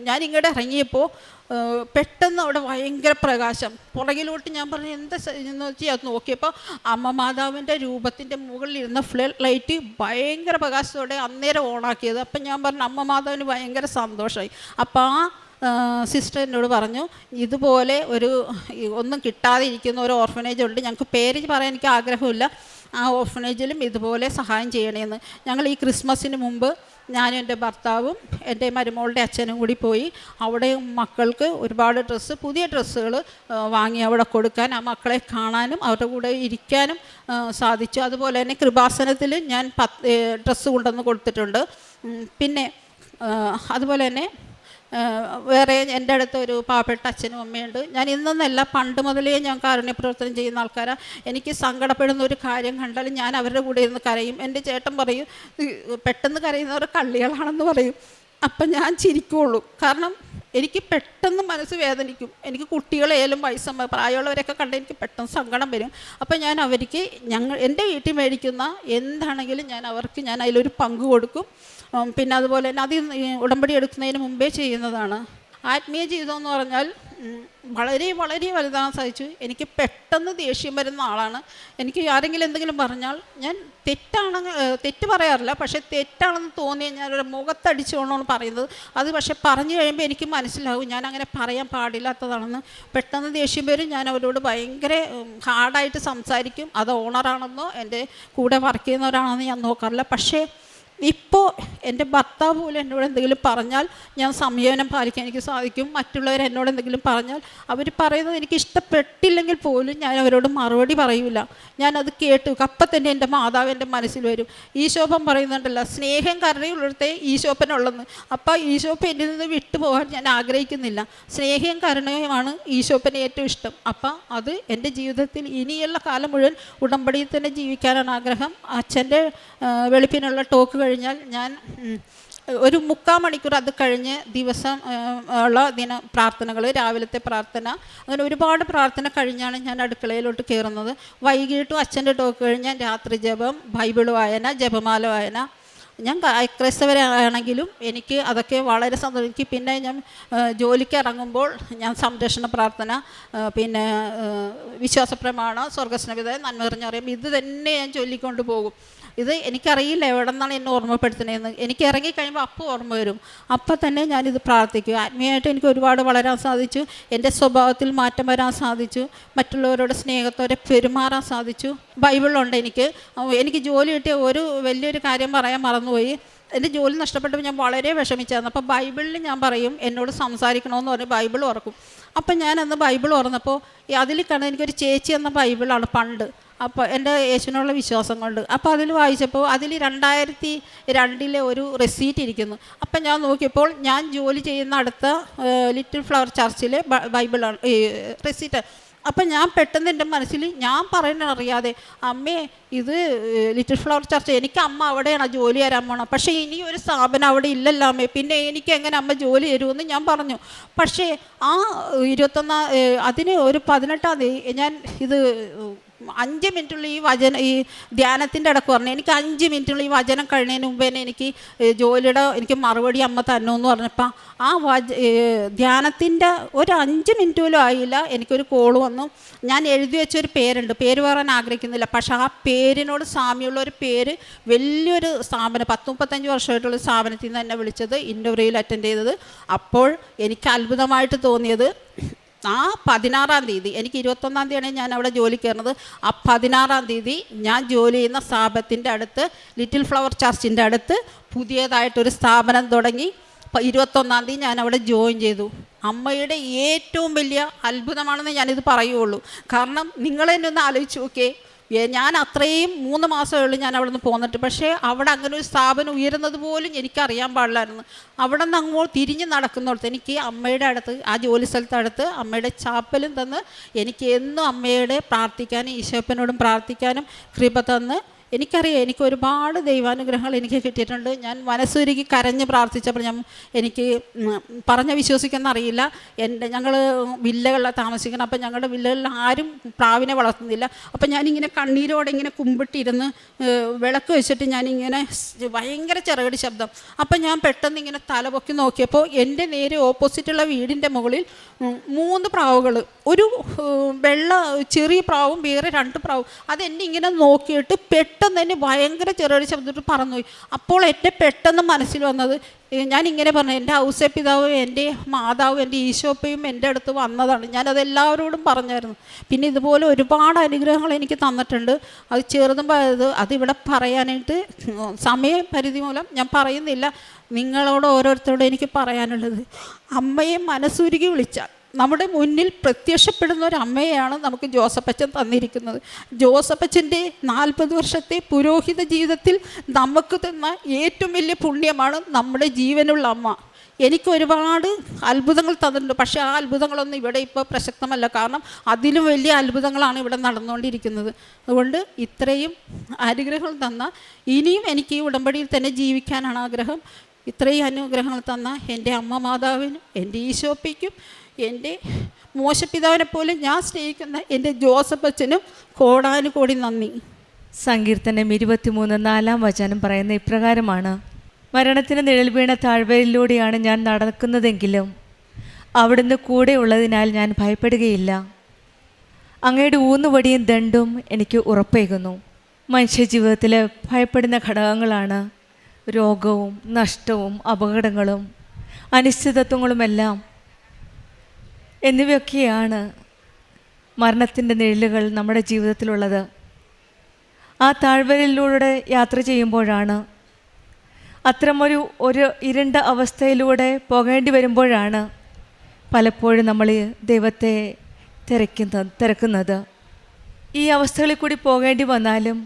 ഞാൻ ഇങ്ങോട്ട് ഇറങ്ങിയപ്പോൾ പെട്ടെന്ന് അവിടെ ഭയങ്കര പ്രകാശം. പുറകിലോട്ട് ഞാൻ പറഞ്ഞു എന്താ എന്ന് വെച്ചാൽ നോക്കിയപ്പോൾ അമ്മ മാതാവിന്റെ രൂപത്തിന്റെ മുകളിലിരുന്ന ഫ്ലഡ് ലൈറ്റ് ഭയങ്കര പ്രകാശത്തോടെ അന്നേരം ഓണാക്കിയത്. അപ്പം ഞാൻ പറഞ്ഞു അമ്മ മാതാവിന് ഭയങ്കര സന്തോഷമായി അപ്പോൾ ആ സിസ്റ്റർ എന്നോട് പറഞ്ഞു ഇതുപോലെ ഒരു ഒന്നും കിട്ടാതെ ഇരിക്കുന്ന ഒരു ഓർഫനേജ് ഉണ്ട്. ഞങ്ങൾക്ക് പേര് പറയാൻ എനിക്ക് ആഗ്രഹമില്ല. ആ ഓഫനേജിലും ഇതുപോലെ സഹായം ചെയ്യണമെന്ന് ഞങ്ങൾ ഈ ക്രിസ്മസിന് മുമ്പ് ഞാനും എന്റെ ഭർത്താവും എന്റെ മരുമോളുടെ അച്ഛനും കൂടി പോയി അവിടെ മക്കൾക്ക് ഒരുപാട് ഡ്രസ്സ് പുതിയ ഡ്രസ്സുകൾ വാങ്ങി അവിടെ കൊടുക്കാൻ ആ മക്കളെ കാണാനും അവരുടെ കൂടെ ഇരിക്കാനും സാധിച്ചു. അതുപോലെ തന്നെ കൃപാസനത്തിൽ ഞാൻ പത്ത് ഡ്രസ്സ് കൊണ്ടുവന്ന് കൊടുത്തിട്ടുണ്ട്. പിന്നെ അതുപോലെ തന്നെ വേറെ എന്റെ അടുത്ത് ഒരു പാവപ്പെട്ട അച്ഛനും അമ്മയുണ്ട്. ഞാൻ ഇന്നൊന്നല്ല പണ്ട് മുതലേ ഞാൻ കാരുണ്യ പ്രവർത്തനം ചെയ്യുന്ന ആൾക്കാരാണ് എനിക്ക് സങ്കടപ്പെടുന്ന ഒരു കാര്യം കണ്ടാൽ ഞാൻ അവരുടെ കൂടെ ഇരുന്ന് കരയും. എന്റെ ചേട്ടൻ പറയും പെട്ടെന്ന് കരയുന്നവർ കള്ളികളാണെന്ന് പറയും. അപ്പം ഞാൻ ചിരിക്കുള്ളൂ. കാരണം എനിക്ക് പെട്ടെന്ന് മനസ്സ് വേദനിക്കും. എനിക്ക് കുട്ടികളെയാലും വയസ്സമ്മ പ്രായമുള്ളവരൊക്കെ കണ്ട് എനിക്ക് പെട്ടെന്ന് സങ്കടം വരും. അപ്പം ഞാൻ അവർക്ക് ഞങ്ങൾ എന്റെ വീട്ടിൽ മേടിക്കുന്ന എന്താണെങ്കിലും ഞാൻ അവർക്ക് ഞാൻ അതിലൊരു പങ്ക് കൊടുക്കും. പിന്നെ അതുപോലെ തന്നെ അത് ഉടമ്പടി എടുക്കുന്നതിന് മുമ്പേ ചെയ്യുന്നതാണ്. ആത്മീയ ജീവിതം എന്ന് പറഞ്ഞാൽ വളരെ വളരെ വലുതാണ് സഹിച്ചു എനിക്ക് പെട്ടെന്ന് ദേഷ്യം വരുന്ന ആളാണ്. എനിക്ക് ആരെങ്കിലും എന്തെങ്കിലും പറഞ്ഞാൽ ഞാൻ തെറ്റാണ് തെറ്റ് പറയാറില്ല. പക്ഷേ തെറ്റാണെന്ന് തോന്നി ഞാൻ ഒരു മുഖത്തടിച്ചുകൊണ്ടാണ് പറയുന്നത്. അത് പക്ഷേ പറഞ്ഞു കഴിയുമ്പോൾ എനിക്ക് മനസ്സിലാവും ഞാൻ അങ്ങനെ പറയാൻ പാടില്ലാത്തതാണെന്ന്. പെട്ടെന്ന് ദേഷ്യം വരും. ഞാൻ അവരോട് ഭയങ്കര ഹാർഡായിട്ട് സംസാരിക്കും. അത് ഓണറാണെന്നോ എന്റെ കൂടെ വർക്ക് ചെയ്യുന്നവരാണെന്നോ ഞാൻ നോക്കാറില്ല. പക്ഷേ ഇപ്പോൾ എന്റെ ഭർത്താവ് പോലും എന്നോട് എന്തെങ്കിലും പറഞ്ഞാൽ ഞാൻ സംയമനം പാലിക്കാൻ എനിക്ക് സാധിക്കും. മറ്റുള്ളവർ എന്നോട് എന്തെങ്കിലും പറഞ്ഞാൽ അവർ പറയുന്നത് എനിക്ക് ഇഷ്ടപ്പെട്ടില്ലെങ്കിൽ പോലും ഞാൻ അവരോട് മറുപടി പറയൂല. ഞാനത് കേട്ടു. അപ്പം തന്നെ എന്റെ മാതാവ് എന്റെ മനസ്സിൽ വരും. ഈശോപ്പൻ പറയുന്നുണ്ടല്ലോ സ്നേഹം കരുണയുള്ളിടത്തെ ഈശോപ്പനുള്ളെന്ന് അപ്പം ഈശോപ്പൻ എന്നിൽ നിന്ന് വിട്ടുപോകാൻ ഞാൻ ആഗ്രഹിക്കുന്നില്ല. സ്നേഹവും കരുണയുമാണ് ഈശോപ്പന് ഏറ്റവും ഇഷ്ടം. അപ്പം അത് എന്റെ ജീവിതത്തിൽ ഇനിയുള്ള കാലം മുഴുവൻ ഉടമ്പടിയിൽ തന്നെ ജീവിക്കാനാണ് ആഗ്രഹം. അച്ഛന്റെ വെളുപ്പിനുള്ള ടോക്ക് കഴിഞ്ഞാൽ ഞാൻ ഒരു മുക്കാൽ മണിക്കൂർ അത് കഴിഞ്ഞ് ദിവസം ഉള്ള ദിന പ്രാർത്ഥനകൾ രാവിലത്തെ പ്രാർത്ഥന അങ്ങനെ ഒരുപാട് പ്രാർത്ഥന കഴിഞ്ഞാണ് ഞാൻ അടുക്കളയിലോട്ട് കയറുന്നത്. വൈകിട്ടും അച്ഛന്റെ ടോക്ക് കഴിഞ്ഞാൽ രാത്രി ജപം ബൈബിൾ വായന ജപമാല വായന. ഞാൻ ക്രൈസ്തവരാണെങ്കിലും എനിക്ക് അതൊക്കെ വളരെ സന്തോഷം. എനിക്ക് പിന്നെ ഞാൻ ജോലിക്ക് ഇറങ്ങുമ്പോൾ ഞാൻ സംരക്ഷണ പ്രാർത്ഥന പിന്നെ വിശ്വാസപ്രമാണം വിശ്വാസ സ്വർഗസ്നവിത നന്മ നിറഞ്ഞറിയും ഇത് തന്നെ ഞാൻ ചൊല്ലിക്കൊണ്ട് പോകും. ഇത് എനിക്കറിയില്ല എവിടെ നിന്നാണ് എന്നെ ഓർമ്മപ്പെടുത്തണേന്ന് എനിക്ക് ഇറങ്ങി കഴിയുമ്പോൾ അപ്പോൾ ഓർമ്മ വരും. അപ്പം തന്നെ ഞാനിത് പ്രാർത്ഥിക്കും. ആത്മീയമായിട്ട് എനിക്ക് ഒരുപാട് വളരാൻ സാധിച്ചു. എന്റെ സ്വഭാവത്തിൽ മാറ്റം വരാൻ സാധിച്ചു. മറ്റുള്ളവരോട് സ്നേഹത്തോടെ പെരുമാറാൻ സാധിച്ചു. ബൈബിളുണ്ട് എനിക്ക്. എനിക്ക് ജോലി കിട്ടിയ ഒരു വലിയൊരു കാര്യം പറയാൻ മറന്നുപോയി. എന്റെ ജോലി നഷ്ടപ്പെട്ടപ്പോൾ ഞാൻ വളരെ വിഷമിച്ചായിരുന്നു. അപ്പോൾ ബൈബിളിൽ ഞാൻ പറയും എന്നോട് സംസാരിക്കണമെന്ന് പറഞ്ഞ് ബൈബിൾ ഉറക്കും അപ്പം ഞാൻ അന്ന് ബൈബിൾ ഉറന്നപ്പോൾ അതിൽ കണ്ട എനിക്കൊരു ചേച്ചി എന്ന ബൈബിളാണ് പണ്ട്. അപ്പോൾ എന്റെ യേശുവിനുള്ള വിശ്വാസം കൊണ്ട്. അപ്പോൾ അതിൽ വായിച്ചപ്പോൾ അതിൽ രണ്ടായിരത്തി രണ്ടിലെ ഒരു റെസീറ്റ് ഇരിക്കുന്നു. അപ്പം ഞാൻ നോക്കിയപ്പോൾ ഞാൻ ജോലി ചെയ്യുന്ന അടുത്ത ലിറ്റിൽ ഫ്ലവർ ചർച്ചിലെ ബൈബിളാണ് ഈ റെസീറ്റ് അപ്പം ഞാൻ പെട്ടെന്ന് എന്റെ മനസ്സിൽ ഞാൻ പറയുന്നത് അറിയാതെ അമ്മേ ഇത് ലിറ്റിൽ ഫ്ലവർ ചർച്ച് എനിക്ക് അമ്മ അവിടെയാണ് ജോലി തരാൻ പോണം പക്ഷേ ഇനി ഒരു സ്ഥാപനം അവിടെ ഇല്ലല്ലോ അമ്മേ. പിന്നെ എനിക്ക് എങ്ങനെ അമ്മ ജോലി തരുമെന്ന് ഞാൻ പറഞ്ഞു. പക്ഷേ ആ ഇരുപത്തൊന്നാം അതിന് ഒരു പതിനെട്ടാം തീയതി ഞാൻ ഇത് അഞ്ച് മിനിറ്റുള്ള ഈ വചന ഈ ധ്യാനത്തിന്റെ ഇടയ്ക്ക് പറഞ്ഞു എനിക്ക് അഞ്ച് മിനിറ്റുള്ള ഈ വചനം കഴിഞ്ഞതിന് മുമ്പ് തന്നെ എനിക്ക് ജോലിയുടെ എനിക്ക് മറുപടി അമ്മ തന്നു എന്ന് പറഞ്ഞപ്പോൾ ആ വച ധ്യാനത്തിന്റെ ഒരു അഞ്ച് മിനിറ്റ് പോലും ആയില്ല. എനിക്കൊരു കോൾ വന്നു. ഞാൻ എഴുതി വെച്ചൊരു പേരുണ്ട്. പേര് പറയാൻ ആഗ്രഹിക്കുന്നില്ല. പക്ഷേ ആ പേരിനോട് സാമ്യമുള്ള ഒരു പേര് വലിയൊരു സ്ഥാപനം പത്ത് മുപ്പത്തഞ്ച് വർഷമായിട്ടുള്ള സ്ഥാപനത്തിൽ നിന്ന് എന്നെ വിളിച്ചത് ഇന്റർവ്യൂവിൽ അറ്റൻഡ് ചെയ്തത്. അപ്പോൾ എനിക്ക് അത്ഭുതമായിട്ട് തോന്നിയത് ആ പതിനാറാം തീയതി എനിക്ക് ഇരുപത്തൊന്നാം തീയതിയാണ് ഞാൻ അവിടെ ജോലി കയറുന്നത്. ആ പതിനാറാം തീയതി ഞാൻ ജോലി ചെയ്യുന്ന സ്ഥാപനത്തിന്റെ അടുത്ത് ലിറ്റിൽ ഫ്ലവർ ചർച്ചിന്റെ അടുത്ത് പുതിയതായിട്ടൊരു സ്ഥാപനം തുടങ്ങി. ഇരുപത്തൊന്നാം തീയതി ഞാൻ അവിടെ ജോയിൻ ചെയ്തു. അമ്മയുടെ ഏറ്റവും വലിയ അത്ഭുതമാണെന്ന് ഞാനിത് പറയുള്ളൂ. കാരണം നിങ്ങൾ തന്നെ ഒന്ന് ആലോചിച്ച് നോക്കിയേ ഞാൻ അത്രയും മൂന്ന് മാസമേ ഉള്ളൂ ഞാൻ അവിടെ നിന്ന് പോന്നിട്ട്. പക്ഷേ അവിടെ അങ്ങനെ ഒരു സ്ഥാപനം ഉയരുന്നത് പോലും എനിക്കറിയാൻ പാടില്ലായിരുന്നു. അവിടെ നിന്ന് അങ്ങോട്ട് തിരിഞ്ഞ് നടക്കുന്നിടത്ത് എനിക്ക് അമ്മയുടെ അടുത്ത് ആ ജോലി സ്ഥലത്തടുത്ത് അമ്മയുടെ ചാപ്പലും തന്ന് എനിക്ക് എന്നും അമ്മയുടെ പ്രാർത്ഥിക്കാനും ഈശോപ്പനോടും പ്രാർത്ഥിക്കാനും കൃപ തന്ന് എനിക്കറിയാം എനിക്ക് ഒരുപാട് ദൈവാനുഗ്രഹങ്ങൾ എനിക്ക് കിട്ടിയിട്ടുണ്ട്. ഞാൻ മനസ്സൊരുക്കി കരഞ്ഞ് പ്രാർത്ഥിച്ചപ്പോൾ ഞാൻ എനിക്ക് പറഞ്ഞ് വിശ്വസിക്കുന്ന അറിയില്ല. എന്റെ ഞങ്ങൾ വില്ലകളിലാണ് താമസിക്കുന്നത്. അപ്പം ഞങ്ങളുടെ വില്ലകളിൽ ആരും പ്രാവിനെ വളർത്തുന്നില്ല. അപ്പം ഞാനിങ്ങനെ കണ്ണീരോടെ ഇങ്ങനെ കുമ്പിട്ടിരുന്ന് വിളക്ക് വെച്ചിട്ട് ഞാനിങ്ങനെ ഭയങ്കര ചെറുകടി ശബ്ദം. അപ്പം ഞാൻ പെട്ടെന്ന് ഇങ്ങനെ തല തലപൊക്കി നോക്കിയപ്പോൾ എന്റെ നേരെ ഓപ്പോസിറ്റുള്ള വീടിന്റെ മുകളിൽ മൂന്ന് പ്രാവുകൾ. ഒരു വെള്ള ചെറിയ പ്രാവും വേറെ രണ്ട് പ്രാവും. അതെന്നെ ഇങ്ങനെ നോക്കിയിട്ട് പെട്ടെന്ന് തന്നെ ഭയങ്കര ചെറിയൊരു ശബ്ദത്തിൽ പറന്നുപോയി. അപ്പോൾ എന്റെ പെട്ടെന്ന് മനസ്സിൽ വന്നത് ഞാൻ ഇങ്ങനെ പറഞ്ഞു എന്റെ ഔസേ പിതാവും എന്റെ മാതാവും എന്റെ ഈശോപ്പയും എന്റെ അടുത്ത് വന്നതാണ്. ഞാനത് എല്ലാവരോടും പറഞ്ഞായിരുന്നു. പിന്നെ ഇതുപോലെ ഒരുപാട് അനുഗ്രഹങ്ങൾ എനിക്ക് തന്നിട്ടുണ്ട്. അത് ചെറുതും വലുത് അതിവിടെ പറയാനായിട്ട് സമയപരിധി മൂലം ഞാൻ പറയുന്നില്ല. നിങ്ങളോട് ഓരോരുത്തരോടും എനിക്ക് പറയാനുള്ളത്. അമ്മയെ മനസ്സുരുകി വിളിച്ചാൽ നമ്മുടെ മുന്നിൽ പ്രത്യക്ഷപ്പെടുന്ന ഒരു അമ്മയാണ് നമുക്ക് ജോസഫച്ചൻ തന്നിരിക്കുന്നത്. ജോസഫച്ചന്റെ നാൽപ്പത് വർഷത്തെ പുരോഹിത ജീവിതത്തിൽ നമുക്ക് തന്ന ഏറ്റവും വലിയ പുണ്യമാണ് നമ്മുടെ ജീവനുള്ള അമ്മ. എനിക്ക് ഒരുപാട് അത്ഭുതങ്ങൾ തന്നിട്ടുണ്ട്. പക്ഷേ ആ അത്ഭുതങ്ങളൊന്നും ഇവിടെ ഇപ്പോൾ പ്രസക്തമല്ല. കാരണം അതിലും വലിയ അത്ഭുതങ്ങളാണ് ഇവിടെ നടന്നുകൊണ്ടിരിക്കുന്നത്. അതുകൊണ്ട് ഇത്രയും അനുഗ്രഹങ്ങൾ തന്ന ഇനിയും എനിക്ക് ഈ ഉടമ്പടിയിൽ തന്നെ ജീവിക്കാനാണ് ആഗ്രഹം. ഇത്രയും അനുഗ്രഹങ്ങൾ തന്ന എന്റെ അമ്മ മാതാവിനും എന്റെ ഈശോപ്പിക്കും എന്റെ മോശപിതാവിനെ പോലെ ഞാൻ സ്നേഹിക്കുന്ന എന്റെ ജോസഫ് അച്ഛനും കോടാനുകോടി നന്ദി. സങ്കീർത്തനം ഇരുപത്തിമൂന്ന് നാലാം വചനം പറയുന്ന ഇപ്രകാരമാണ്. മരണത്തിന് നിഴൽ വീണ താഴ്വരയിലൂടെയാണ് ഞാൻ നടക്കുന്നതെങ്കിലും അവിടുന്ന് കൂടെ ഉള്ളതിനാൽ ഞാൻ ഭയപ്പെടുകയില്ല. അങ്ങയുടെ ഊന്നുവടിയും ദണ്ടും എനിക്ക് ഉറപ്പേകുന്നു. മനുഷ്യജീവിതത്തിൽ ഭയപ്പെടുന്ന ഘടകങ്ങളാണ് രോഗവും നഷ്ടവും അപകടങ്ങളും അനിശ്ചിതത്വങ്ങളുമെല്ലാം. എന്നിവയൊക്കെയാണ് മരണത്തിന്റെ നിഴലുകൾ നമ്മുടെ ജീവിതത്തിലുള്ളത്. ആ താഴ്വരയിലൂടെ യാത്ര ചെയ്യുമ്പോഴാണ് അത്തരമൊരു ഒരു ഇരുണ്ട അവസ്ഥയിലൂടെ പോകേണ്ടി വരുമ്പോഴാണ് പലപ്പോഴും നമ്മൾ ദൈവത്തെ തിരക്കുന്ന തിരക്കുന്നത്. ഈ അവസ്ഥകളിൽ കൂടി പോകേണ്ടി വന്നാലും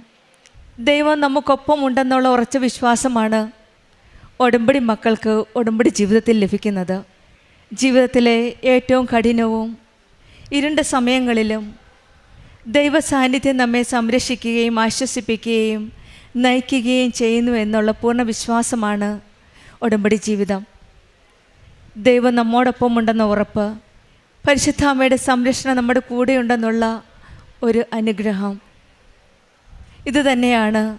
ദൈവം നമുക്കൊപ്പം ഉണ്ടെന്നുള്ള ഉറച്ച വിശ്വാസമാണ് ഉടമ്പടി മക്കൾക്ക് ഉടമ്പടി ജീവിതത്തിൽ ലഭിക്കുന്നത്. ജീവിതത്തിലെ ഏറ്റവും കഠിനവും ഇരുണ്ട സമയങ്ങളിലും ദൈവസാന്നിധ്യം നമ്മെ സംരക്ഷിക്കുകയും ആശ്വസിപ്പിക്കുകയും നയിക്കുകയും ചെയ്യുന്നു എന്നുള്ള പൂർണ വിശ്വാസമാണ് ഉടമ്പടി ജീവിതം. ദൈവം നമ്മോടൊപ്പം ഉണ്ടെന്ന ഉറപ്പ് പരിശുദ്ധാമ്മയുടെ സംരക്ഷണം നമ്മുടെ കൂടെയുണ്ടെന്നുള്ള ഒരു അനുഗ്രഹം. ഇതുതന്നെയാണ്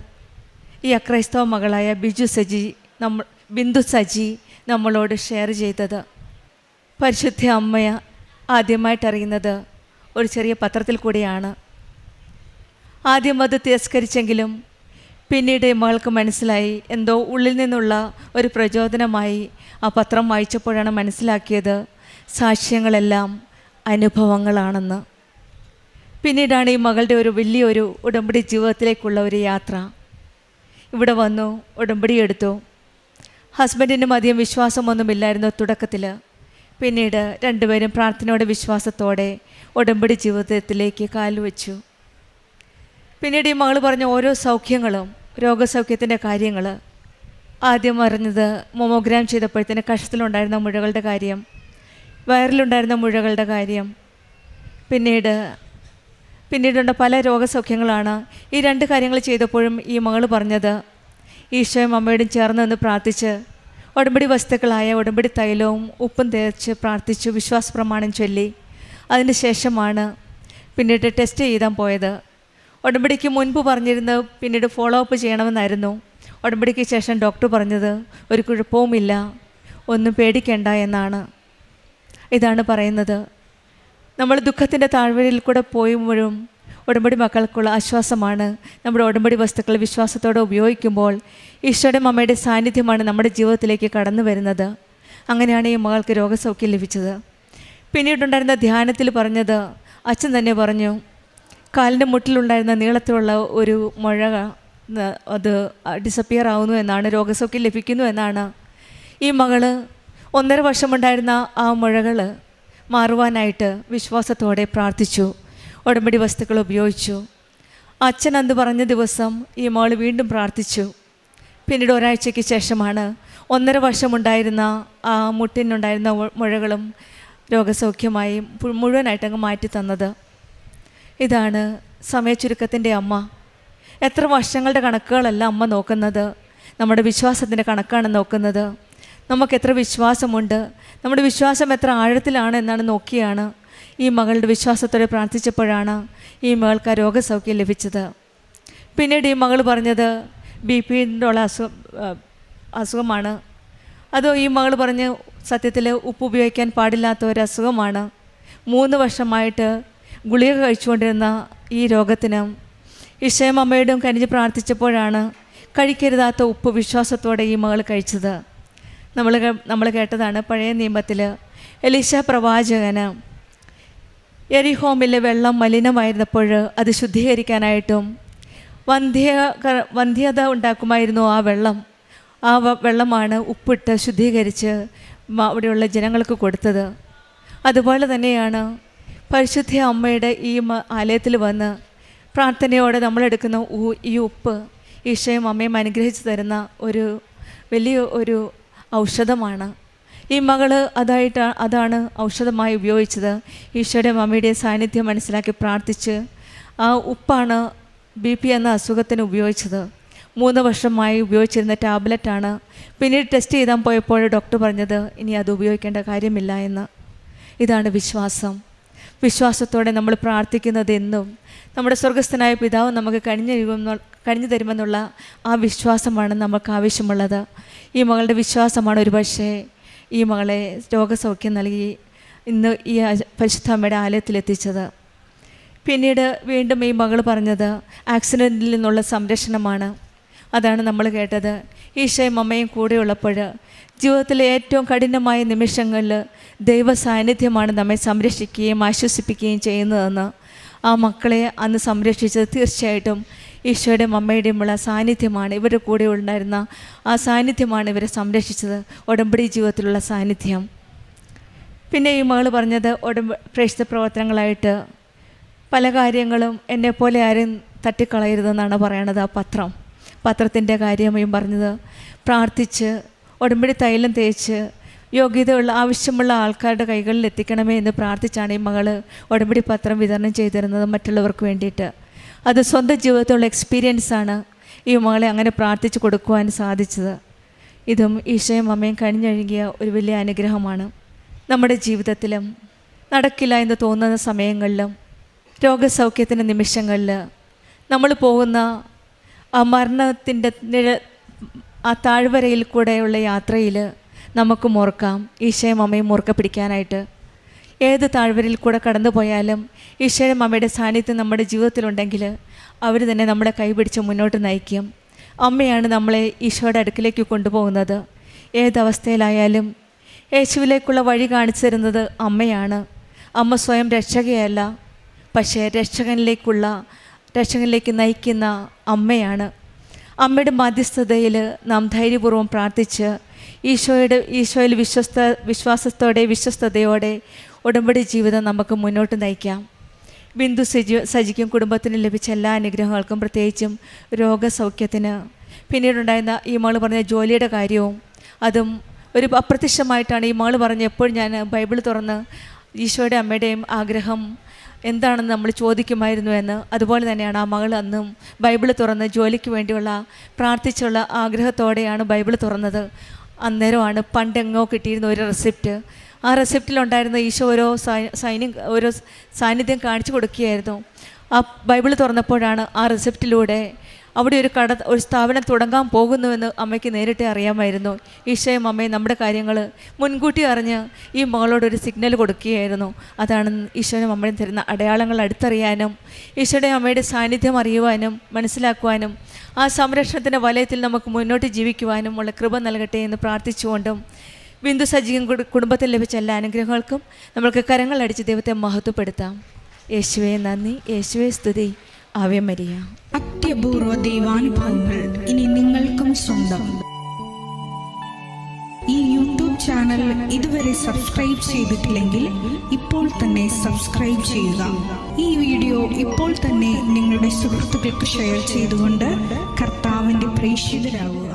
ഈ അക്രൈസ്തവ മകളായ ബിജു സജി നമ്മ ബിന്ദു സജി നമ്മളോട് ഷെയർ ചെയ്തത്. പരിശുദ്ധ അമ്മയ ആദ്യമായിട്ട് അറിയുന്നത് ഒരു ചെറിയ പത്രത്തിൽ കൂടിയാണ്. ആദ്യം അത് തിരസ്കരിച്ചെങ്കിലും പിന്നീട് മകൾക്ക് മനസ്സിലായി. എന്തോ ഉള്ളിൽ നിന്നുള്ള ഒരു പ്രചോദനമായി ആ പത്രം വായിച്ചപ്പോഴാണ് മനസ്സിലാക്കിയത് സാക്ഷ്യങ്ങളെല്ലാം അനുഭവങ്ങളാണെന്ന്. പിന്നീടാണ് ഈ മകളുടെ ഒരു വലിയൊരു ഉടമ്പടി ജീവിതത്തിലേക്കുള്ള ഒരു യാത്ര. ഇവിടെ വന്നു ഉടമ്പടി എടുത്തു. ഹസ്ബൻഡിനും അധികം വിശ്വാസമൊന്നുമില്ലായിരുന്നു തുടക്കത്തിൽ പിന്നീട് രണ്ടുപേരും പ്രാർത്ഥനയോടെ വിശ്വാസത്തോടെ ഉടമ്പടി ജീവിതത്തിലേക്ക് കാലുവെച്ചു. പിന്നീട് ഈ മകൾ പറഞ്ഞ ഓരോ സൗഖ്യങ്ങളും രോഗസൗഖ്യത്തിന്റെ കാര്യങ്ങൾ ആദ്യം അറിഞ്ഞത് മൊമോഗ്രാം ചെയ്തപ്പോഴത്തേന് കഷത്തിലുണ്ടായിരുന്ന മുഴകളുടെ കാര്യം വയറിലുണ്ടായിരുന്ന മുഴകളുടെ കാര്യം പിന്നീട് പിന്നീടുണ്ട പല രോഗസൗഖ്യങ്ങളാണ്. ഈ രണ്ട് കാര്യങ്ങൾ ചെയ്തപ്പോഴും ഈ മകൾ പറഞ്ഞത് ഈശോയും അമ്മയോടും ചേർന്ന് നിന്ന് പ്രാർത്ഥിച്ച് ഉടമ്പടി വസ്തുക്കളായ ഉടമ്പടി തൈലവും ഉപ്പും തേച്ച് പ്രാർത്ഥിച്ചു വിശ്വാസ പ്രമാണം ചൊല്ലി. അതിന് ശേഷമാണ് പിന്നീട് ടെസ്റ്റ് ചെയ്താൻ പോയത്. ഉടമ്പടിക്ക് മുൻപ് പറഞ്ഞിരുന്നത് പിന്നീട് ഫോളോ അപ്പ് ചെയ്യണമെന്നായിരുന്നു. ഉടമ്പടിക്ക് ശേഷം ഡോക്ടർ പറഞ്ഞത് ഒരു കുഴപ്പവുമില്ല ഒന്നും പേടിക്കേണ്ട എന്നാണ്. ഇതാണ് പറയുന്നത്. നമ്മൾ ദുഃഖത്തിന്റെ താഴ്വരയിൽ കൂടെ പോയുമ്പോഴും ഉടമ്പടി മക്കൾക്കുള്ള ആശ്വാസമാണ്. നമ്മുടെ ഉടമ്പടി വസ്തുക്കൾ വിശ്വാസത്തോടെ ഉപയോഗിക്കുമ്പോൾ ഈശോയുടെ അമ്മയുടെ സാന്നിധ്യമാണ് നമ്മുടെ ജീവിതത്തിലേക്ക് കടന്നു വരുന്നത്. അങ്ങനെയാണ് ഈ മകൾക്ക് രോഗസൗഖ്യം ലഭിച്ചത്. പിന്നീടുണ്ടായിരുന്ന ധ്യാനത്തിൽ പറഞ്ഞത് അച്ഛൻ തന്നെ പറഞ്ഞു കാലിന്റെ മുട്ടിലുണ്ടായിരുന്ന നീളത്തിലുള്ള ഒരു മുഴ അത് ഡിസപ്പിയർ ആവുന്നു എന്നാണ് രോഗസൗഖ്യം ലഭിക്കുന്നു എന്നാണ്. ഈ മകൾ ഒന്നര വർഷമുണ്ടായിരുന്ന ആ മുഴകൾ മാറുവാനായിട്ട് വിശ്വാസത്തോടെ പ്രാർത്ഥിച്ചു. ഉടമ്പടി വസ്തുക്കൾ ഉപയോഗിച്ചു. അച്ഛൻ അന്ന് പറഞ്ഞ ദിവസം ഈ മോൾ വീണ്ടും പ്രാർത്ഥിച്ചു. പിന്നീട് ഒരാഴ്ചയ്ക്ക് ശേഷമാണ് ഒന്നര വർഷമുണ്ടായിരുന്ന ആ മുട്ടിനുണ്ടായിരുന്ന മുഴകളും രോഗസൗഖ്യമായി മുഴുവനായിട്ടങ്ങ് മാറ്റി തന്നത്. ഇതാണ് സമയച്ചുരുക്കത്തിന്റെ അമ്മ. എത്ര വർഷങ്ങളുടെ കണക്കുകളല്ല അമ്മ നോക്കുന്നത്. നമ്മുടെ വിശ്വാസത്തിന്റെ കണക്കാണ് നോക്കുന്നത്. നമുക്ക് എത്ര വിശ്വാസമുണ്ട്. നമ്മുടെ വിശ്വാസം എത്ര ആഴത്തിലാണ് എന്നാണ് നോക്കിയാണ്. ഈ മകളുടെ വിശ്വാസത്തോടെ പ്രാർത്ഥിച്ചപ്പോഴാണ് ഈ മകൾക്ക് ആ രോഗസൗഖ്യം ലഭിച്ചത്. പിന്നീട് ഈ മകൾ പറഞ്ഞത് ബി പിന്റെ ഉള്ള അസുഖം അസുഖമാണ്. അതോ ഈ മകൾ പറഞ്ഞ് സത്യത്തിൽ ഉപ്പ് ഉപയോഗിക്കാൻ പാടില്ലാത്ത ഒരു അസുഖമാണ്. മൂന്ന് വർഷമായിട്ട് ഗുളിക കഴിച്ചുകൊണ്ടിരുന്ന ഈ രോഗത്തിന് ഇഷയം അമ്മയോടും കനിഞ്ഞ് പ്രാർത്ഥിച്ചപ്പോഴാണ് കഴിക്കരുതാത്ത ഉപ്പ് വിശ്വാസത്തോടെ ഈ മകൾ കഴിച്ചത്. നമ്മൾ നമ്മൾ കേട്ടതാണ് പഴയ നിയമത്തിൽ എലീശ പ്രവാചകന് എരിഹോമിലെ വെള്ളം മലിനമായിരുന്നപ്പോൾ അത് ശുദ്ധീകരിക്കാനായിട്ടും വന്ധ്യ വന്ധ്യത ഉണ്ടാക്കുമായിരുന്നു ആ വെള്ളം. ആ വെള്ളമാണ് ഉപ്പിട്ട് ശുദ്ധീകരിച്ച് അവിടെയുള്ള ജനങ്ങൾക്ക് കൊടുത്തത്. അതുപോലെ തന്നെയാണ് പരിശുദ്ധ അമ്മയുടെ ഈ ആലയത്തിൽ വന്ന് പ്രാർത്ഥനയോടെ നമ്മളെടുക്കുന്ന ഈ ഉപ്പ് ഈശോയും അമ്മയും അനുഗ്രഹിച്ചു തരുന്ന ഒരു വലിയ ഒരു ഔഷധമാണ്. ഈ മകൾ അതായിട്ട് അതാണ് ഔഷധമായി ഉപയോഗിച്ചത്. ഈശോയുടെ മമ്മിയുടെ സാന്നിധ്യം മനസ്സിലാക്കി പ്രാർത്ഥിച്ച് ആ ഉപ്പാണ് ബി പി എന്ന അസുഖത്തിന് ഉപയോഗിച്ചത്. മൂന്ന് വർഷമായി ഉപയോഗിച്ചിരുന്ന ടാബ്ലറ്റാണ്. പിന്നീട് ടെസ്റ്റ് ചെയ്താൽ പോയപ്പോൾ ഡോക്ടർ പറഞ്ഞത് ഇനി അത് ഉപയോഗിക്കേണ്ട കാര്യമില്ല എന്ന്. ഇതാണ് വിശ്വാസം. വിശ്വാസത്തോടെ നമ്മൾ പ്രാർത്ഥിക്കുന്നത് എന്നും നമ്മുടെ സ്വർഗസ്ഥനായ പിതാവ് നമുക്ക് കഴിഞ്ഞു തരുമെന്ന കഴിഞ്ഞു തരുമെന്നുള്ള ആ വിശ്വാസമാണ് നമുക്ക് ആവശ്യമുള്ളത്. ഈ മകളുടെ വിശ്വാസമാണ് ഒരു പക്ഷേ ഈ മകളെ രോഗസൗഖ്യം നൽകി ഇന്ന് ഈ പരിശുദ്ധ അമ്മയുടെ ആലയത്തിലെത്തിച്ചത് പിന്നീട് വീണ്ടും ഈ മകൾ പറഞ്ഞത് ആക്സിഡന്റിൽ നിന്നുള്ള സംരക്ഷണമാണ്. അതാണ് നമ്മൾ കേട്ടത്. ഈശയും അമ്മയും കൂടെയുള്ളപ്പോൾ ജീവിതത്തിലെ ഏറ്റവും കഠിനമായ നിമിഷങ്ങളിൽ ദൈവ സാന്നിധ്യമാണ് നമ്മെ സംരക്ഷിക്കുകയും ആശ്വസിപ്പിക്കുകയും ചെയ്യുന്നതെന്ന് ആ മക്കളെ അന്ന് സംരക്ഷിച്ചത് തീർച്ചയായിട്ടും ഈശോയുടെയും അമ്മയുടെയുമുള്ള സാന്നിധ്യമാണ് ഇവരുടെ കൂടെ ഉണ്ടായിരുന്ന ആ സാന്നിധ്യമാണ് ഇവരെ സംരക്ഷിച്ചത് ഉടമ്പടി ജീവിതത്തിലുള്ള സാന്നിധ്യം. പിന്നെ ഈ മകൾ പറഞ്ഞത് ഉടമ്പ പ്രേക്ഷിത പ്രവർത്തനങ്ങളായിട്ട് പല കാര്യങ്ങളും എന്നെപ്പോലെ ആരും തട്ടിക്കളയരുതെന്നാണ് പറയണത് ആ പത്രം. പത്രത്തിന്റെ കാര്യമായും പറഞ്ഞത് പ്രാർത്ഥിച്ച് ഉടമ്പടി തൈലം തേച്ച് യോഗ്യതയുള്ള ആവശ്യമുള്ള ആൾക്കാരുടെ കൈകളിൽ എത്തിക്കണമേ എന്ന് പ്രാർത്ഥിച്ചാണ് ഈ മകൾ ഉടമ്പടി പത്രം വിതരണം ചെയ്തിരുന്നത് മറ്റുള്ളവർക്ക് വേണ്ടിയിട്ട്. അത് സ്വന്തം ജീവിതത്തിലുള്ള എക്സ്പീരിയൻസാണ് ഈ മകളെ അങ്ങനെ പ്രാർത്ഥിച്ച് കൊടുക്കുവാൻ സാധിച്ചത്. ഇതും ഈശോയും അമ്മയും കഴിഞ്ഞഴുകിയ ഒരു വലിയ അനുഗ്രഹമാണ് നമ്മുടെ ജീവിതത്തിലും നടക്കില്ല എന്ന് തോന്നുന്ന സമയങ്ങളിലും രോഗസൗഖ്യത്തിന്റെ നിമിഷങ്ങളിൽ നമ്മൾ പോകുന്ന ആ മരണത്തിന്റെ നിഴ ആ താഴ്വരയിൽ കൂടെയുള്ള യാത്രയിൽ നമുക്കും ഓർക്കാം. ഈശയും അമ്മയും ഓർക്ക പിടിക്കാനായിട്ട് ഏത് താഴ്വരയിൽ കൂടെ കടന്നു പോയാലും ഈശ്വരം അമ്മയുടെ സാന്നിധ്യം നമ്മുടെ ജീവിതത്തിലുണ്ടെങ്കിൽ അവർ തന്നെ നമ്മളെ കൈപിടിച്ച് മുന്നോട്ട് നയിക്കും. അമ്മയാണ് നമ്മളെ ഈശോയുടെ അടുക്കിലേക്ക് കൊണ്ടുപോകുന്നത്. ഏതവസ്ഥയിലായാലും യേശുവിലേക്കുള്ള വഴി കാണിച്ചു തരുന്നത് അമ്മയാണ്. അമ്മ സ്വയം രക്ഷകയല്ല പക്ഷേ രക്ഷകനിലേക്കുള്ള രക്ഷകനിലേക്ക് നയിക്കുന്ന അമ്മയാണ്. അമ്മയുടെ മാധ്യസ്ഥതയിൽ നാം ധൈര്യപൂർവം പ്രാർത്ഥിച്ച് ഈശോയുടെ ഈശോയിൽ വിശ്വസ്ത വിശ്വാസത്തോടെ വിശ്വസ്തയോടെ ഉടമ്പടി ജീവിതം നമുക്ക് മുന്നോട്ട് നയിക്കാം. ബിന്ദു സജി സജിക്കും കുടുംബത്തിന് ലഭിച്ച എല്ലാ അനുഗ്രഹങ്ങൾക്കും പ്രത്യേകിച്ചും രോഗസൗഖ്യത്തിന്. പിന്നീടുണ്ടായിരുന്ന ഈ മകൾ പറഞ്ഞ ജോലിയുടെ കാര്യവും അതും ഒരു അപ്രത്യക്ഷമായിട്ടാണ് ഈ മകൾ പറഞ്ഞ എപ്പോഴും ഞാൻ ബൈബിൾ തുറന്ന് ഈശോയുടെ അമ്മയുടെയും ആഗ്രഹം എന്താണെന്ന് നമ്മൾ ചോദിക്കുമായിരുന്നു എന്ന്. അതുപോലെ തന്നെയാണ് ആ മകൾ അന്നും ബൈബിൾ തുറന്ന് ജോലിക്ക് വേണ്ടിയുള്ള പ്രാർത്ഥിച്ചുള്ള ആഗ്രഹത്തോടെയാണ് ബൈബിൾ തുറന്നത്. അന്നേരമാണ് പണ്ടെങ്ങോ കിട്ടിയിരുന്ന ഒരു റെസിപ്റ്റ് ആ റെസിപ്റ്റിലുണ്ടായിരുന്ന ഈശോ ഓരോ സൈന്യം ഓരോ സാന്നിധ്യം കാണിച്ചു കൊടുക്കുകയായിരുന്നു. ആ ബൈബിൾ തുറന്നപ്പോഴാണ് ആ റെസിപ്റ്റിലൂടെ അവിടെ ഒരു കട ഒരു സ്ഥാപനം തുടങ്ങാൻ പോകുന്നുവെന്ന് അമ്മയ്ക്ക് നേരിട്ട് അറിയാമായിരുന്നു. ഈശോയും അമ്മയും നമ്മുടെ കാര്യങ്ങൾ മുൻകൂട്ടി അറിഞ്ഞ് ഈ മകളോടൊരു സിഗ്നൽ കൊടുക്കുകയായിരുന്നു. അതാണ് ഈശോനും അമ്മയും തരുന്ന അടയാളങ്ങൾ അടുത്തറിയാനും ഈശോയുടെ അമ്മയുടെ സാന്നിധ്യം അറിയുവാനും മനസ്സിലാക്കുവാനും ആ സംരക്ഷണത്തിന്റെ വലയത്തിൽ നമുക്ക് മുന്നോട്ട് ജീവിക്കുവാനും ഉള്ള കൃപ നൽകട്ടെ എന്ന് പ്രാർത്ഥിച്ചുകൊണ്ടും ബിന്ദു സജീവൻ കുടുംബത്തിൽ ലഭിച്ച എല്ലാ അനുഗ്രഹങ്ങൾക്കും നമ്മൾക്ക് കരങ്ങളടിച്ച് ദൈവത്തെ മഹത്വപ്പെടുത്താം. യേശുവേ നന്ദി. യേശുവേ സ്തുതി. Ave Maria. അത്യപൂർവ ദൈവാനുഭവങ്ങൾ ഇനി നിങ്ങൾക്കും സ്വന്തം. ഈ യൂട്യൂബ് ചാനൽ ഇതുവരെ സബ്സ്ക്രൈബ് ചെയ്തിട്ടില്ലെങ്കിൽ ഇപ്പോൾ തന്നെ സബ്സ്ക്രൈബ് ചെയ്യുക. ഈ വീഡിയോ ഇപ്പോൾ തന്നെ നിങ്ങളുടെ സുഹൃത്തുക്കൾക്ക് ഷെയർ ചെയ്തുകൊണ്ട് കർത്താവിന്റെ പ്രേക്ഷിതരാകുക.